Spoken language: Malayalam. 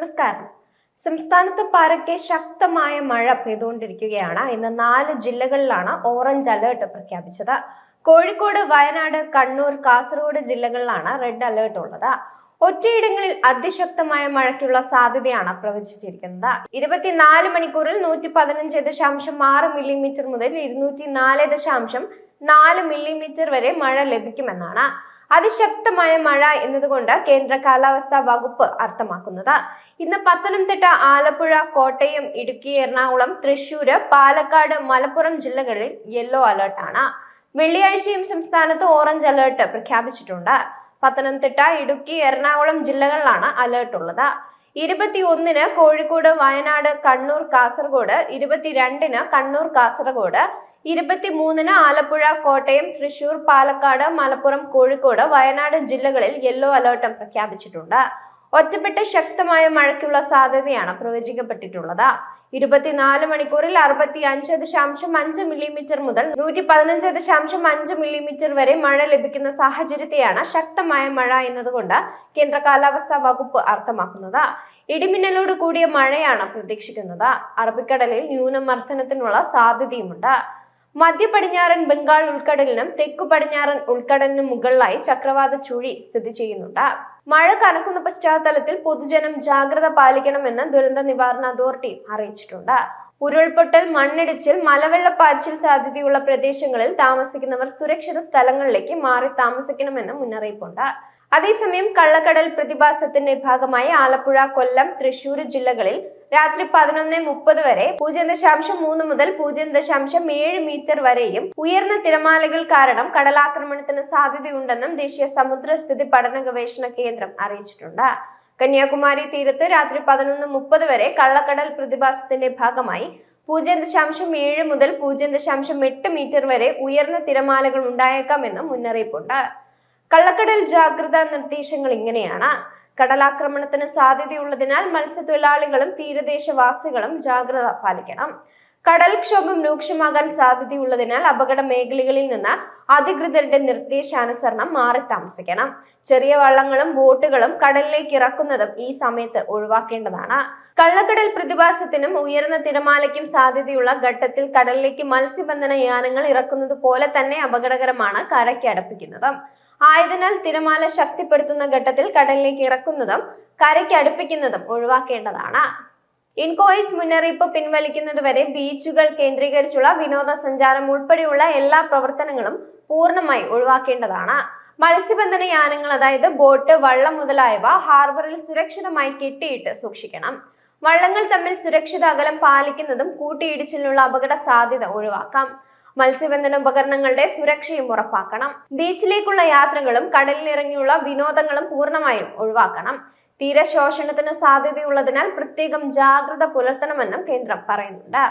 നമസ്കാരം. സംസ്ഥാനത്ത് പരക്കെ ശക്തമായ മഴ പെയ്തുകൊണ്ടിരിക്കുകയാണ്. ഇന്ന് നാല് ജില്ലകളിലാണ് ഓറഞ്ച് അലേർട്ട് പ്രഖ്യാപിച്ചത്. കോഴിക്കോട് വയനാട് കണ്ണൂർ കാസർഗോഡ് ജില്ലകളിലാണ് റെഡ് അലേർട്ട് ഉള്ളത്. ഒറ്റയിടങ്ങളിൽ അതിശക്തമായ മഴയ്ക്കുള്ള സാധ്യതയാണ് പ്രവചിച്ചിരിക്കുന്നത്. ഇരുപത്തിനാല് മണിക്കൂറിൽ നൂറ്റി പതിനഞ്ച് ദശാംശം ആറ് മില്ലിമീറ്റർ മുതൽ ഇരുന്നൂറ്റി നാല് ദശാംശം നാല് മില്ലിമീറ്റർ വരെ മഴ ലഭിക്കുമെന്നാണ്. അതിശക്തമായ മഴ എന്നതുകൊണ്ട് കേന്ദ്ര കാലാവസ്ഥാ വകുപ്പ് അർത്ഥമാക്കുന്നത്. ഇന്ന് പത്തനംതിട്ട ആലപ്പുഴ കോട്ടയം ഇടുക്കി എറണാകുളം തൃശൂർ പാലക്കാട് മലപ്പുറം ജില്ലകളിൽ യെല്ലോ അലേർട്ടാണ് വെള്ളിയാഴ്ചയും സംസ്ഥാനത്ത് ഓറഞ്ച് അലേർട്ട് പ്രഖ്യാപിച്ചിട്ടുണ്ട്. പത്തനംതിട്ട ഇടുക്കി എറണാകുളം ജില്ലകളിലാണ് അലേർട്ട് ഉള്ളത്. ഇരുപത്തി ഒന്നിന് കോഴിക്കോട് വയനാട് കണ്ണൂർ കാസർഗോഡ് ഇരുപത്തിരണ്ടിന് കണ്ണൂർ കാസർഗോഡ് ഇരുപത്തിമൂന്നിന് ആലപ്പുഴ കോട്ടയം തൃശൂർ പാലക്കാട് മലപ്പുറം കോഴിക്കോട് വയനാട് ജില്ലകളിൽ യെല്ലോ അലേർട്ടും പ്രഖ്യാപിച്ചിട്ടുണ്ട്. ഒറ്റപ്പെട്ട ശക്തമായ മഴയ്ക്കുള്ള സാധ്യതയാണ് പ്രവചിക്കപ്പെട്ടിട്ടുള്ളത്. ഇരുപത്തിനാല് മണിക്കൂറിൽ അറുപത്തി അഞ്ച് ദശാംശം അഞ്ച് മില്ലിമീറ്റർ മുതൽ നൂറ്റി പതിനഞ്ച് ദശാംശം അഞ്ച് മില്ലിമീറ്റർ വരെ മഴ ലഭിക്കുന്ന സാഹചര്യത്തെയാണ് ശക്തമായ മഴ എന്നതുകൊണ്ട് കേന്ദ്ര കാലാവസ്ഥാ വകുപ്പ് അർത്ഥമാക്കുന്നത്. ഇടിമിന്നലോട് കൂടിയ മഴയാണ് പ്രതീക്ഷിക്കുന്നത്. അറബിക്കടലിൽ ന്യൂനമർദ്ദനത്തിനുള്ള സാധ്യതയുമുണ്ട്. മധ്യ പടിഞ്ഞാറൻ ബംഗാൾ ഉൾക്കടലിനും തെക്കു പടിഞ്ഞാറൻ ഉൾക്കടലിനും മുകളിലായി ചക്രവാത ചുഴി സ്ഥിതി ചെയ്യുന്നുണ്ട്. മഴ കനക്കുന്ന പശ്ചാത്തലത്തിൽ പൊതുജനം ജാഗ്രത പാലിക്കണമെന്ന് ദുരന്ത നിവാരണ അതോറിറ്റി അറിയിച്ചിട്ടുണ്ട്. ഉരുൾപൊട്ടൽ മണ്ണിടിച്ചിൽ മലവെള്ളപ്പാച്ചിൽ സാധ്യതയുള്ള പ്രദേശങ്ങളിൽ താമസിക്കുന്നവർ സുരക്ഷിത സ്ഥലങ്ങളിലേക്ക് മാറി താമസിക്കണമെന്ന് മുന്നറിയിപ്പുണ്ട്. അതേസമയം കള്ളക്കടൽ പ്രതിഭാസത്തിന്റെ ഭാഗമായി ആലപ്പുഴ കൊല്ലം തൃശൂർ ജില്ലകളിൽ രാത്രി പതിനൊന്ന് മുപ്പത് വരെ പൂജ്യം ദശാംശം മൂന്ന് മുതൽ പൂജ്യം ദശാംശം ഏഴ് മീറ്റർ വരെയും ഉയർന്ന തിരമാലകൾ കാരണം കടലാക്രമണത്തിന് സാധ്യതയുണ്ടെന്നും ദേശീയ സമുദ്രസ്ഥിതി പഠന ഗവേഷണ കേന്ദ്രം അറിയിച്ചിട്ടുണ്ട്. കന്യാകുമാരി തീരത്ത് രാത്രി പതിനൊന്ന് മുപ്പത് വരെ കള്ളക്കടൽ പ്രതിഭാസത്തിന്റെ ഭാഗമായി പൂജ്യം ദശാംശം ഏഴ് മുതൽ പൂജ്യം ദശാംശം എട്ട് മീറ്റർ വരെ ഉയർന്ന തിരമാലകൾ ഉണ്ടായേക്കാമെന്നും മുന്നറിയിപ്പുണ്ട്. കള്ളക്കടൽ ജാഗ്രതാ നിർദ്ദേശങ്ങൾ ഇങ്ങനെയാണ്. കടലാക്രമണത്തിന് സാധ്യതയുള്ളതിനാൽ മത്സ്യത്തൊഴിലാളികളും തീരദേശവാസികളും ജാഗ്രത പാലിക്കണം. കടൽക്ഷോഭം രൂക്ഷമാകാൻ സാധ്യതയുള്ളതിനാൽ അപകട മേഖലകളിൽ നിന്ന് അധികൃതരുടെ നിർദ്ദേശാനുസരണം മാറി താമസിക്കണം. ചെറിയ വള്ളങ്ങളും ബോട്ടുകളും കടലിലേക്ക് ഇറക്കുന്നതും ഈ സമയത്ത് ഒഴിവാക്കേണ്ടതാണ്. കള്ളക്കടൽ പ്രതിഭാസത്തിനും ഉയർന്ന തിരമാലയ്ക്കും സാധ്യതയുള്ള ഘട്ടത്തിൽ കടലിലേക്ക് മത്സ്യബന്ധന യാനങ്ങൾ ഇറക്കുന്നത് പോലെ തന്നെ അപകടകരമാണ് കരയ്ക്ക് അടുപ്പിക്കുന്നതും. ആയതിനാൽ തിരമാല ശക്തിപ്പെടുത്തുന്ന ഘട്ടത്തിൽ കടലിലേക്ക് ഇറക്കുന്നതും കരയ്ക്ക് അടുപ്പിക്കുന്നതും ഒഴിവാക്കേണ്ടതാണ്. ഇൻകോയിസ് മുന്നറിയിപ്പ് പിൻവലിക്കുന്നതുവരെ ബീച്ചുകൾ കേന്ദ്രീകരിച്ചുള്ള വിനോദസഞ്ചാരം ഉൾപ്പെടെയുള്ള എല്ലാ പ്രവർത്തനങ്ങളും പൂർണമായി ഒഴിവാക്കേണ്ടതാണ്. മത്സ്യബന്ധന യാനങ്ങൾ അതായത് ബോട്ട് വള്ളം മുതലായവ ഹാർബറിൽ സുരക്ഷിതമായി കെട്ടിയിട്ട് സൂക്ഷിക്കണം. വള്ളങ്ങൾ തമ്മിൽ സുരക്ഷിത അകലം പാലിക്കുന്നതും കൂട്ടിയിടിച്ചിലുള്ള അപകട സാധ്യത ഒഴിവാക്കാം. മത്സ്യബന്ധന ഉപകരണങ്ങളുടെ സുരക്ഷയും ഉറപ്പാക്കണം. ബീച്ചിലേക്കുള്ള യാത്രകളും കടലിലിറങ്ങിയുള്ള വിനോദങ്ങളും പൂർണമായും ഒഴിവാക്കണം. തീരശോഷണത്തിന് സാധ്യതയുള്ളതിനാൽ പ്രത്യേകം ജാഗ്രത പുലർത്തണമെന്നും കേന്ദ്രം പറയുന്നുണ്ട്.